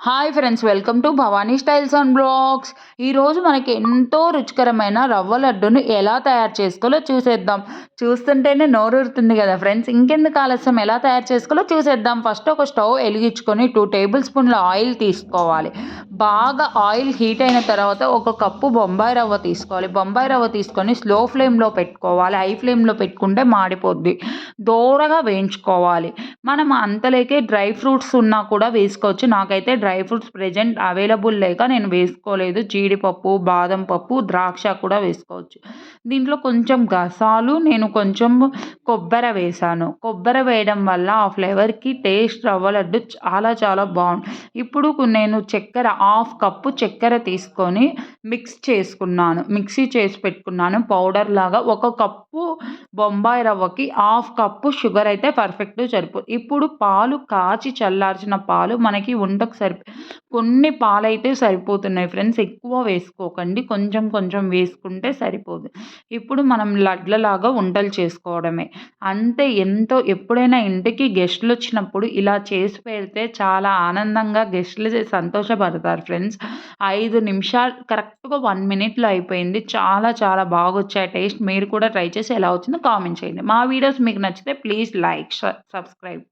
Hi friends welcome to Bhavani styles and blogs ఈరోజు మనకి ఎంతో రుచికరమైన రవ్వ లడ్డును ఎలా తయారు చేసుకోవాలో చూసేద్దాం. చూస్తుంటేనే నోరూరుతుంది కదా ఫ్రెండ్స్ ఇంకెందుకు ఆలస్యం? ఎలా తయారు చేసుకోవాలో చూసేద్దాం. ఫస్ట్ ఒక స్టవ్ వెలిగించుకొని టూ టేబుల్ స్పూన్ల ఆయిల్ తీసుకోవాలి. బాగా ఆయిల్ హీట్ అయిన తర్వాత ఒక కప్పు బొంబాయి రవ్వ తీసుకోవాలి. బొంబాయి రవ్వ తీసుకొని స్లో ఫ్లేమ్లో పెట్టుకోవాలి. హై ఫ్లేమ్లో పెట్టుకుంటే మాడిపోద్ది. దూరగా వేయించుకోవాలి. మనం అంతలేకే డ్రై ఫ్రూట్స్ ఉన్నా కూడా వేసుకోవచ్చు. నాకైతే డ్రై ఫ్రూట్స్ ప్రజెంట్ అవైలబుల్ లేక నేను వేసుకోలేదు. జీడిపప్పు బాదం పప్పు ద్రాక్ష కూడా వేసుకోవచ్చు. దీంట్లో కొంచెం గసాలు నేను కొంచెం కొబ్బరి వేసాను. కొబ్బరి వేయడం వల్ల ఆ ఫ్లేవర్కి టేస్ట్ రవ్వ లడ్డు చాలా చాలా బాగుంది ఇప్పుడు నేను చక్కెర హాఫ్ కప్పు చక్కెర తీసుకొని మిక్స్ చేసుకున్నాను. మిక్సీ చేసి పెట్టుకున్నాను. పౌడర్ లాగా ఒక కప్పు బొంబాయి రవ్వకి హాఫ్ కప్పు షుగర్ అయితే పర్ఫెక్ట్ సరిపోదు ఇప్పుడు పాలు కాచి చల్లార్చిన పాలు మనకి ఉండకు సరిపో కొన్ని పాలైతే సరిపోతున్నాయి ఫ్రెండ్స్. ఎక్కువ వేసుకోకండి. కొంచెం కొంచెం వేసుకుంటే సరిపోదు. ఇప్పుడు మనం లడ్లలాగా వంటలు చేసుకోవడమే. అంతే ఎంతో ఎప్పుడైనా ఇంటికి గెస్టులు వచ్చినప్పుడు ఇలా చేసి పెడితే చాలా ఆనందంగా గెస్టులు సంతోషపడతారు ఫ్రెండ్స్. ఐదు నిమిషాలు కరెక్ట్గా వన్ మినిట్లో అయిపోయింది. చాలా చాలా బాగా వచ్చాయి టేస్ట్. మీరు కూడా ట్రై చేసి ఎలా వచ్చిందో కామెంట్ చేయండి. మా వీడియోస్ మీకు నచ్చితే ప్లీజ్ లైక్ సబ్స్క్రైబ్.